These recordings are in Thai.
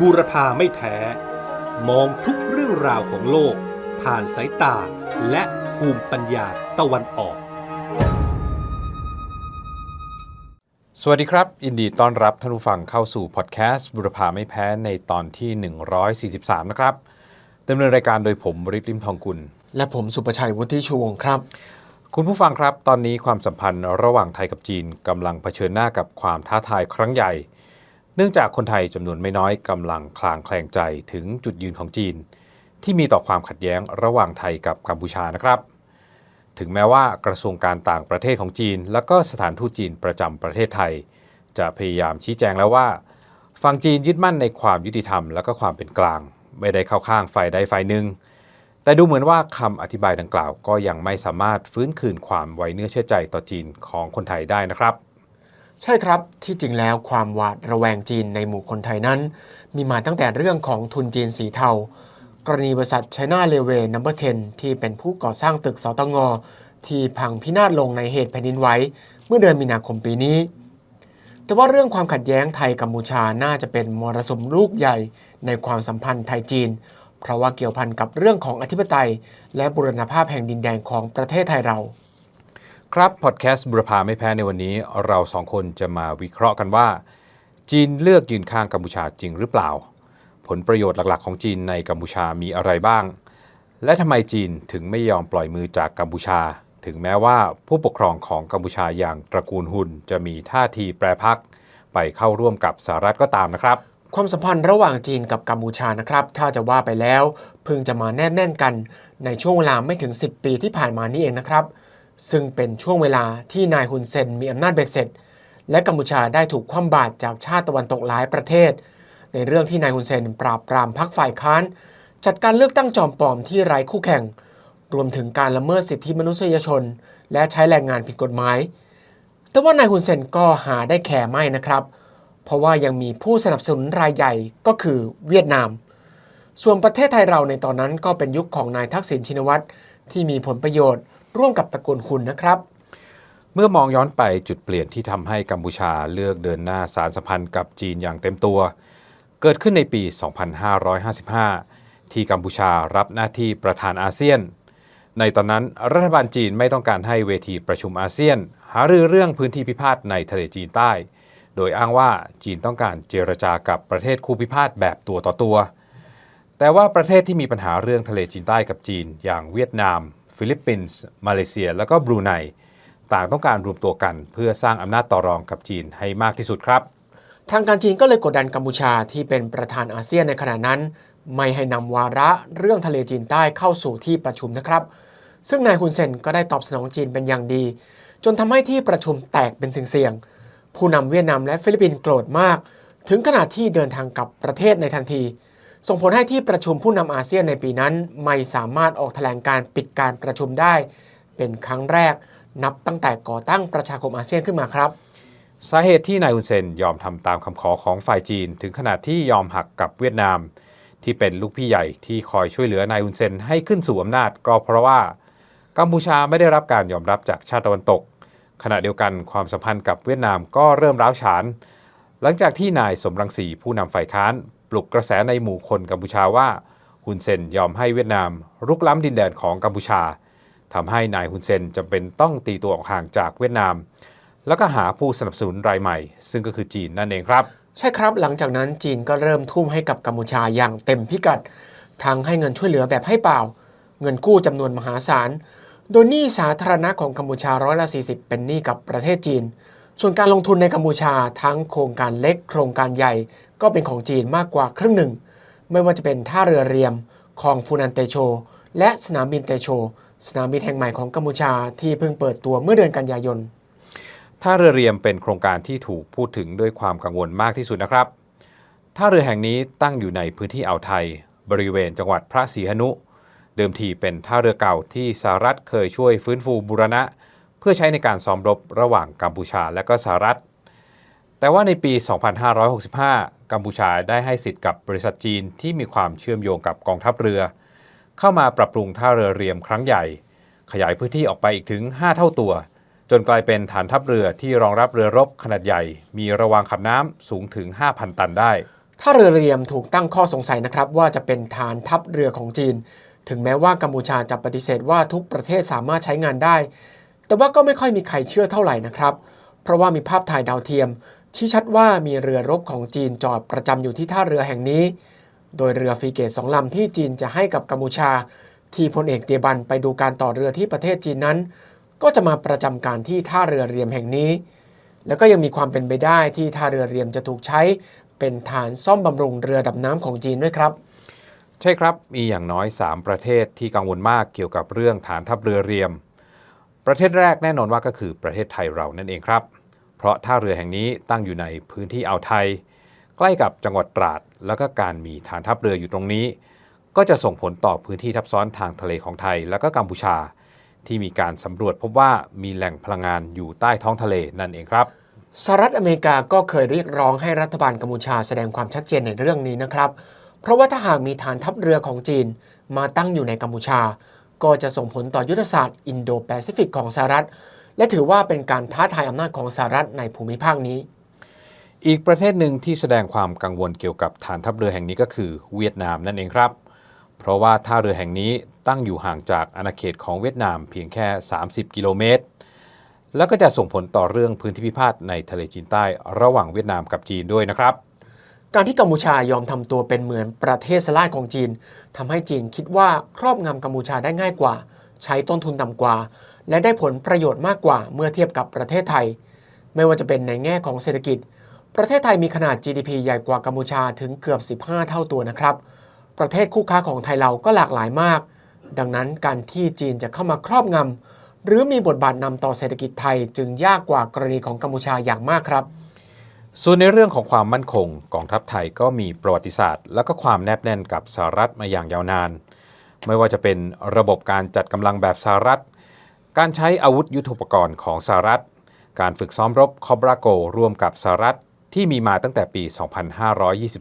บูรพาไม่แพ้ มองทุกเรื่องราวของโลก ผ่านสายตาและภูมิปัญญาตะวันออก สวัสดีครับยินดีต้อนรับท่านผู้ฟังเข้าสู่พอดแคสต์บุรพาไม่แพ้ในตอนที่ 143 นะครับดำเนินรายการโดยผมริศลิมทองกุล และผมสุประชัยวุฒิชูวงศ์ครับ คุณผู้ฟังครับ ตอนนี้ความสัมพันธ์ระหว่างไทยกับจีนกำลังเผชิญหน้ากับความท้าทายครั้งใหญ่ เนื่องจากคนไทยจำนวนไม่น้อยกำลังคลางแคลงใจถึงจุดยืนของจีน ที่มีต่อความขัดแย้งระหว่างไทยกับกัมพูชานะครับ ถึงแม้ว่ากระทรวงการต่างประเทศของจีน และก็สถานทูตจีนประจำประเทศไทย จะพยายามชี้แจงแล้วว่าฝั่งจีนยึดมั่นในความยุติธรรมและก็ความเป็นกลาง ไม่ได้เข้าข้างฝ่ายใดฝ่ายหนึ่ง แต่ดูเหมือนว่าคำอธิบายดังกล่าวก็ยังไม่สามารถฟื้นคืนความไว้เนื้อเชื่อใจต่อจีนของคนไทยได้นะครับ ใช่ครับ ที่จริงแล้วความหวาดระแวงจีนในหมู่คนไทยนั้น มีมาตั้งแต่เรื่องของทุนจีนสีเทา กรณีบริษัท China Railway No. 10ที่เป็นผู้ก่อสร้างตึกสตงที่พังพินาศลงในเหตุแผ่นดินไหวเมื่อเดือนมีนาคมปีนี้ แต่ว่าเรื่องความขัดแย้งไทยกัมพูชาน่าจะเป็นมรสุมลูกใหญ่ในความสัมพันธ์ไทยจีน เพราะว่าเกี่ยวพันกับเรื่องของอธิปไตย และบุรณภาพแห่งดินแดนของประเทศไทยเรา ครับ พอดแคสต์บุรพาไม่แพ้ในวันนี้เราสองคนจะมาวิเคราะห์กันว่า จีนเลือกยืนข้างกัมพูชาจริงหรือเปล่า ผลประโยชน์หลักๆ ของจีนในกัมพูชามีอะไรบ้าง และทำไมจีนถึงไม่ยอมปล่อยมือจากกัมพูชา ถึงแม้ว่าผู้ปกครองของกัมพูชาอย่างตระกูลฮุนจะมีท่าทีแปรพัก ไปเข้าร่วมกับสหรัฐก็ตามนะครับ ความสัมพันธ์ระหว่างจีนกับกัมพูชานะครับ ถ้าจะว่าไปแล้ว เพิ่งจะมาแน่นๆกันในช่วงเวลาไม่ถึง 10 ปีที่ผ่านมานี่เองนะครับ ซึ่งเป็นช่วงเวลาที่นายฮุนเซนมีอำนาจเบ็ดเสร็จ และกัมพูชาได้ถูกคว่ำบาตรจากชาติตะวันตกหลายประเทศ ในเรื่องที่นายฮุนเซนปราบปรามพรรคฝ่ายค้าน จัดการเลือกตั้งจอมปลอมที่ไร้คู่แข่ง รวมถึงการละเมิดสิทธิมนุษยชน และใช้แรงงานผิดกฎหมาย แต่ว่านายฮุนเซนก็หาได้แค่ไม่นะครับ เพราะว่ายังมีผู้สนับสนุนรายใหญ่ก็คือเวียดนาม ส่วนประเทศไทยเราในตอนนั้นก็เป็นยุคของนายทักษิณชินวัตรที่มีผลประโยชน์ ร่วมกับตระกูลคุณนะครับ เมื่อมองย้อนไปจุดเปลี่ยนที่ทำให้กัมพูชาเลือกเดินหน้าสารสัมพันธ์กับจีนอย่างเต็มตัว เกิดขึ้นในปี 2555 ที่กัมพูชารับหน้าที่ประธานอาเซียน ในตอนนั้นรัฐบาลจีนไม่ต้องการให้เวทีประชุมอาเซียน หารือเรื่องพื้นที่พิพาทในทะเลจีนใต้ โดยอ้างว่าจีนต้องการเจรจากับประเทศคู่พิพาทแบบตัวต่อตัวแต่ว่าประเทศที่มีปัญหาเรื่องทะเลจีนใต้กับจีนอย่างเวียดนาม ฟิลิปปินส์มาเลเซีย แล้วก็บรูไนต่างต้องการรวมตัวกัน เพื่อสร้างอำนาจต่อรองกับจีนให้มากที่สุดครับ ทางการจีนก็เลยกดดันกัมพูชาที่เป็นประธานอาเซียนในขณะนั้น ไม่ให้นำวาระเรื่องทะเลจีนใต้เข้าสู่ที่ประชุมนะครับ ซึ่งนายฮุนเซนก็ได้ตอบสนองจีนเป็นอย่างดี จนทำให้ที่ประชุมแตกเป็นเสี่ยงๆผู้นำเวียดนามและฟิลิปปินส์โกรธมาก ถึงขนาดที่เดินทางกลับประเทศในทันที ส่งผลให้ที่ประชุมผู้นำอาเซียนในปีนั้น ไม่สามารถออกแถลงการปิดการประชุมได้ เป็นครั้งแรกนับตั้งแต่ก่อตั้งประชาคมอาเซียนขึ้นมาครับ สาเหตุที่นายฮุนเซนยอมทำตามคำขอของฝ่ายจีน ถึงขนาดที่ยอมหักกับเวียดนาม ที่เป็นลูกพี่ใหญ่ที่คอยช่วยเหลือนายฮุนเซนให้ขึ้นสู่อำนาจก็เพราะว่ากัมพูชาไม่ได้รับการยอมรับจากชาติตะวันตก ขณะเดียวกันความสัมพันธ์กับเวียดนามก็เริ่มร้าวฉาน หลังจากที่นายสมรังสีผู้นำฝ่ายค้าน ลุกกระแสในหมู่คนกัมพูชาว่าฮุนเซนยอมให้เวียดนามรุกล้ำดินแดนของกัมพูชาทำให้นายฮุนเซนจำเป็นต้องตีตัวออกห่างจากเวียดนาม แล้วก็หาผู้สนับสนุนรายใหม่ ซึ่งก็คือจีนนั่นเองครับ ใช่ครับหลังจากนั้นจีนก็เริ่มทุ่มให้กับกัมพูชาอย่างเต็มพิกัด ทั้งให้เงินช่วยเหลือแบบให้เปล่า เงินกู้จำนวนมหาศาล โดยหนี้สาธารณะของกัมพูชาร้อยละ40 เป็นหนี้กับประเทศจีน ส่วนการลงทุนในกัมพูชาทั้งโครงการเล็ก โครงการใหญ่ก็เป็นของจีนมากกว่าครึ่งหนึ่ง ไม่ว่าจะเป็นท่าเรือเรียมคลองฟูนันเตโช และสนามบินเตโช สนามบินแห่งใหม่ของกัมพูชาที่เพิ่งเปิดตัวเมื่อเดือนกันยายนท่าเรือเรียมเป็นโครงการที่ถูกพูดถึงด้วยความกังวลมากที่สุดนะครับท่าเรือแห่งนี้ตั้งอยู่ในพื้นที่อ่าวไทย บริเวณจังหวัดพระศรีหนุ เดิมทีเป็นท่าเรือเก่าที่สหรัฐเคยช่วยฟื้นฟูบูรณะ เพื่อใช้ในการซ้อมรบระหว่างกัมพูชาและก็สหรัฐ แต่ว่าในปี 2565 กัมพูชาได้ให้สิทธิ์กับบริษัทจีนที่มีความเชื่อมโยงกับกองทัพเรือ เข้ามาปรับปรุงท่าเรือเรียมครั้งใหญ่ ขยายพื้นที่ออกไปอีกถึง 5 เท่าตัว จนกลายเป็นฐานทัพเรือที่รองรับเรือรบขนาดใหญ่ มีระวางขับน้ำสูงถึง 5,000 ตันได้ท่าเรือเรียมถูกตั้งข้อสงสัยนะครับว่าจะเป็นฐานทัพเรือของจีน ถึงแม้ว่ากัมพูชาจะปฏิเสธว่าทุกประเทศสามารถใช้งานได้ แต่ว่าก็ไม่ค่อยมีใครเชื่อเท่าไหร่นะครับ เพราะว่ามีภาพถ่ายดาวเทียม ที่ชัดว่ามีเรือรบของจีนจอดประจำอยู่ที่ท่าเรือแห่งนี้ โดยเรือฟรีเกตสองลำที่จีนจะให้กับกัมพูชา ที่พลเอกเตียบันไปดูการต่อเรือที่ประเทศจีนนั้น ก็จะมาประจำการที่ท่าเรือเรียมแห่งนี้ แล้วก็ยังมีความเป็นไปได้ที่ท่าเรือเรียมจะถูกใช้เป็นฐานซ่อมบำรุงเรือดำน้ำของจีนด้วยครับใช่ครับ มีอย่างน้อย 3 ประเทศที่กังวลมากเกี่ยวกับเรื่องฐานทัพเรือเรียม ประเทศแรกแน่นอนว่าก็คือประเทศไทยเรานั่นเองครับ เพราะท่าเรือแห่งนี้ตั้งอยู่ในพื้นที่อ่าวไทย ใกล้กับจังหวัดตราด แล้วก็การมีฐานทัพเรืออยู่ตรงนี้ ก็จะส่งผลต่อพื้นที่ทับซ้อนทางทะเลของไทย แล้วก็กัมพูชา ที่มีการสำรวจพบว่ามีแหล่งพลังงานอยู่ใต้ท้องทะเลนั่นเองครับสหรัฐอเมริกาก็เคยเรียกร้องให้รัฐบาลกัมพูชาแสดงความชัดเจนในเรื่องนี้นะครับ เพราะว่าถ้าหากมีฐานทัพเรือของจีนมาตั้งอยู่ในกัมพูชา ก็จะส่งผลต่อยุทธศาสตร์อินโดแปซิฟิกของสหรัฐ และถือว่าเป็นการท้าทายอำนาจของสหรัฐในภูมิภาคนี้ อีกประเทศหนึ่งที่แสดงความกังวลเกี่ยวกับฐานทัพเรือแห่งนี้ก็คือเวียดนามนั่นเองครับ เพราะว่าท่าเรือแห่งนี้ตั้งอยู่ห่างจากอาณาเขตของเวียดนามเพียงแค่ 30 กิโลเมตร แล้วก็จะส่งผลต่อเรื่องพื้นที่พิพาทในทะเลจีนใต้ระหว่างเวียดนามกับจีนด้วยนะครับการที่กัมพูชายอมทำตัวเป็นเหมือนประเทศสลาดของจีนทำให้จีนคิดว่าครอบงำกัมพูชาได้ง่ายกว่า ใช้ต้นทุนต่ำกว่า และได้ผลประโยชน์มากกว่าเมื่อเทียบกับประเทศไทย ไม่ว่าจะเป็นในแง่ของเศรษฐกิจ ประเทศไทยมีขนาด GDP ใหญ่กว่ากัมพูชาถึงเกือบ 15 เท่าตัวนะครับ ประเทศคู่ค้าของไทยเราก็หลากหลายมาก ดังนั้นการที่จีนจะเข้ามาครอบงำหรือมีบทบาทนำต่อเศรษฐกิจไทยจึงยากกว่ากรณีของกัมพูชาอย่างมากครับส่วนในเรื่องของความมั่นคงกองทัพไทยก็มีประวัติศาสตร์ และก็ความแนบแน่นกับสหรัฐมาอย่างยาวนาน ไม่ว่าจะเป็นระบบการจัดกำลังแบบสหรัฐ การใช้อาวุธยุทโธปกรณ์ของสหรัฐ การฝึกซ้อมรบคอบราโกร่วมกับสหรัฐที่มีมาตั้งแต่ปี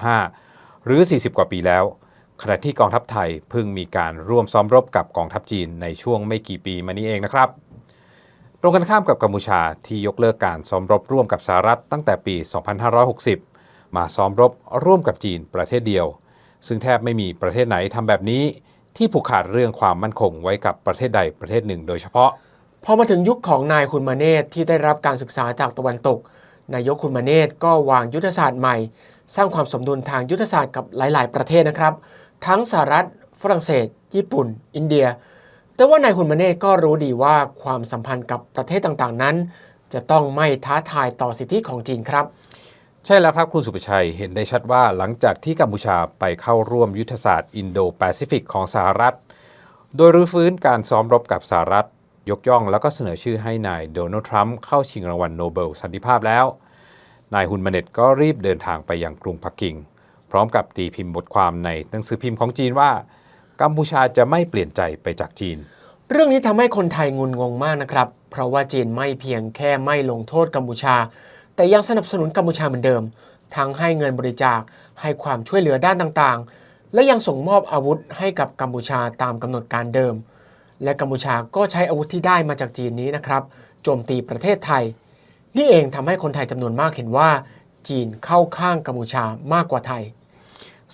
2525 หรือ 40 กว่าปีแล้ว ขณะที่กองทัพไทยเพิ่งมีการร่วมซ้อมรบกับกองทัพจีนในช่วงไม่กี่ปีมานี้เองนะครับ ตรงกันข้ามกับกัมพูชาที่ยกเลิกการซ้อมรบร่วมกับสหรัฐตั้งแต่ปี 2560 มาซ้อมรบร่วมกับจีนประเทศเดียว ซึ่งแทบไม่มีประเทศไหนทำแบบนี้ ที่ผูกขาดเรื่องความมั่นคงไว้กับประเทศใดประเทศหนึ่ง โดยเฉพาะ พอมาถึงยุคของนายคุณมาเนตที่ได้รับการศึกษาจากตะวันตก นายกคุณมาเนตก็วางยุทธศาสตร์ใหม่ สร้างความสมดุลทางยุทธศาสตร์กับหลาย ๆ ประเทศนะครับ ทั้งสหรัฐ ฝรั่งเศส ญี่ปุ่น อินเดีย แต่ว่านายคุณมาเนตก็รู้ดีว่าความสัมพันธ์กับประเทศต่าง ๆ นั้น จะต้องไม่ท้าทายต่อสิทธิของจีนครับ ใช่แล้วครับคุณสุประชัยเห็นได้ชัดว่าหลังจากที่กัมพูชาไปเข้าร่วมยุทธศาสตร์อินโดแปซิฟิกของสหรัฐ โดยรื้อฟื้นการซ้อมรบกับสหรัฐ ยกย่องแล้วก็เสนอชื่อให้นายโดนัลด์ทรัมป์เข้าชิงรางวัลโนเบลสันติภาพแล้ว นายฮุนมาเน็ตก็รีบเดินทางไปยังกรุงปักกิ่ง พร้อมกับตีพิมพ์บทความในหนังสือพิมพ์ของจีนว่า กัมพูชาจะไม่เปลี่ยนใจไปจากจีน เรื่องนี้ทำให้คนไทยงุนงงมากนะครับ เพราะว่าจีนไม่เพียงแค่ไม่ลงโทษกัมพูชา แต่ยังสนับสนุนกัมพูชาเหมือนเดิม ทั้งให้เงินบริจาค ให้ความช่วยเหลือด้านต่างๆ และยังส่งมอบอาวุธให้กับกัมพูชาตามกำหนดการเดิม และกัมพูชาก็ใช้อาวุธที่ได้มาจากจีนนี้นะครับโจมตีประเทศไทย นี่เองทำให้คนไทยจำนวนมากเห็นว่า จีนเข้าข้างกัมพูชามากกว่าไทย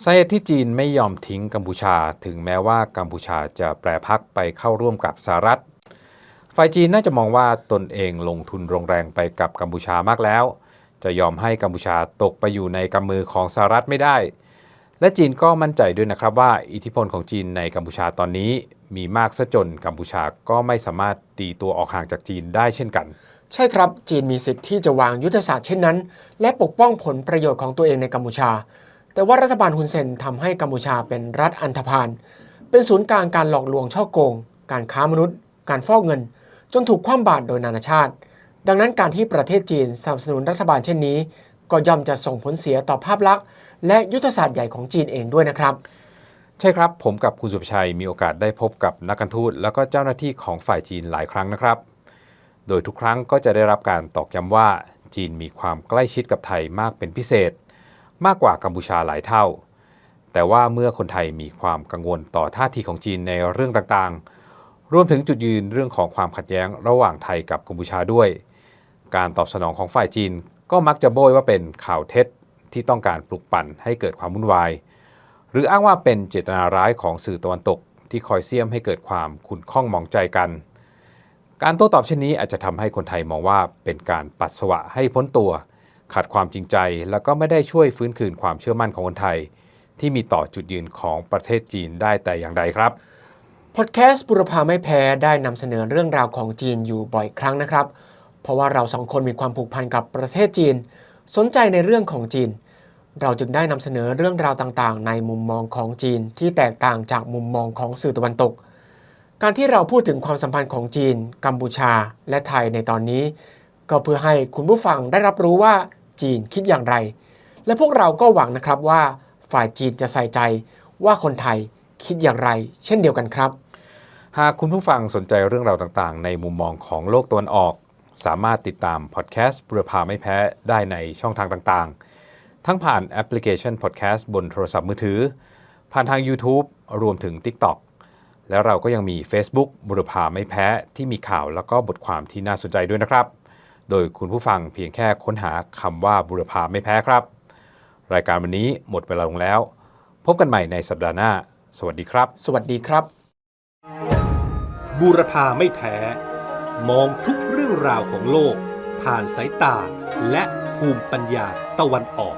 สาเหตุที่จีนไม่ยอมทิ้งกัมพูชา ถึงแม้ว่ากัมพูชาจะแปรพักไปเข้าร่วมกับสหรัฐ ฝ่ายจีนน่าจะมองว่าตนเองลงทุนโรงแรงไปกับกัมพูชามากแล้ว จะยอมให้กัมพูชาตกไปอยู่ในกำมือของสหรัฐไม่ได้ และจีนก็มั่นใจด้วยนะครับว่าอิทธิพลของจีนในกัมพูชาตอนนี้ มีมากซะจนกัมพูชาก็ไม่สามารถตีตัวออกห่างจากจีนได้เช่นกัน ใช่ครับจีนมีสิทธิ์ที่จะวางยุทธศาสตร์เช่นนั้น และปกป้องผลประโยชน์ของตัวเองในกัมพูชา แต่ว่ารัฐบาลฮุนเซนทำให้กัมพูชาเป็นรัฐอันธพาลเป็นศูนย์กลางการหลอกลวงช่อโกง การค้ามนุษย์ การฟอกเงิน จนถูกคว่ำบาตรโดยนานาชาติ ดังนั้นการที่ประเทศจีนสนับสนุนรัฐบาลเช่นนี้ ก็ย่อมจะส่งผลเสียต่อภาพลักษณ์และยุทธศาสตร์ใหญ่ของจีนเองด้วยนะครับ ใช่ครับผมกับคุณสุภชัยมีโอกาสได้พบกับนักการทูตแล้วก็เจ้าหน้าที่ของฝ่ายจีนหลายครั้งนะครับ โดยทุกครั้งก็จะได้รับการตอกย้ำว่าจีนมีความใกล้ชิดกับไทยมากเป็นพิเศษ มากกว่ากัมพูชาหลายเท่า แต่ว่าเมื่อคนไทยมีความกังวลต่อท่าทีของจีนในเรื่องต่างๆ รวมถึงจุดยืนเรื่องของความขัดแย้งระหว่างไทยกับกัมพูชาด้วย การตอบสนองของฝ่ายจีนก็มักจะโบยว่าเป็นข่าวเท็จที่ต้องการปลุกปั่นให้เกิดความวุ่นวาย หรืออ้างว่าเป็นเจตนาร้ายของสื่อตะวันตก ที่คอยเสี่ยมให้เกิดความขุ่นข้องมองใจกัน การโต้ตอบเช่นนี้อาจจะทำให้คนไทยมองว่าเป็นการปัสสาวะให้พ้นตัว ขาดความจริงใจ แล้วก็ไม่ได้ช่วยฟื้นคืนความเชื่อมั่นของคนไทย ที่มีต่อจุดยืนของประเทศจีนได้แต่อย่างใดครับ พอดแคสต์บุรพาไม่แพ้ได้นำเสนอเรื่องราวของจีนอยู่บ่อยครั้งนะครับ เพราะว่าเราสองคนมีความผูกพันกับประเทศจีน สนใจในเรื่องของจีน เราจึงได้นำเสนอเรื่องราวต่างๆ ในมุมมองของจีนที่แตกต่างจากมุมมองของสื่อตะวันตก การที่เราพูดถึงความสัมพันธ์ของจีน กัมพูชา และไทยในตอนนี้ ก็เพื่อให้คุณผู้ฟังได้รับรู้ว่าจีนคิดอย่างไร และพวกเราก็หวังนะครับว่า ฝ่ายจีนจะใส่ใจว่าคนไทยคิดอย่างไร เช่นเดียวกันครับ หากคุณผู้ฟังสนใจเรื่องราวต่างๆ ในมุมมองของโลกตะวันออก สามารถติดตามพอดแคสต์บุรพาไม่แพ้ได้ในช่องทางต่างๆ ทั้งผ่านแอปพลิเคชันพอดแคสต์บนโทรศัพท์มือถือ ผ่านทาง YouTube รวมถึง TikTok แล้วเราก็ยังมี Facebook บุรพาไม่แพ้ที่มีข่าวแล้วก็บทความที่น่าสนใจด้วยนะครับ โดยคุณผู้ฟังเพียงแค่ค้นหาคำว่าบุรพาไม่แพ้ครับ รายการวันนี้หมดเวลาลงแล้ว พบกันใหม่ในสัปดาห์หน้า สวัสดีครับ สวัสดีครับ บูรพาไม่แพ้ มองทุกเรื่องราวของโลก ผ่านสายตาและภูมิปัญญาตะวันออก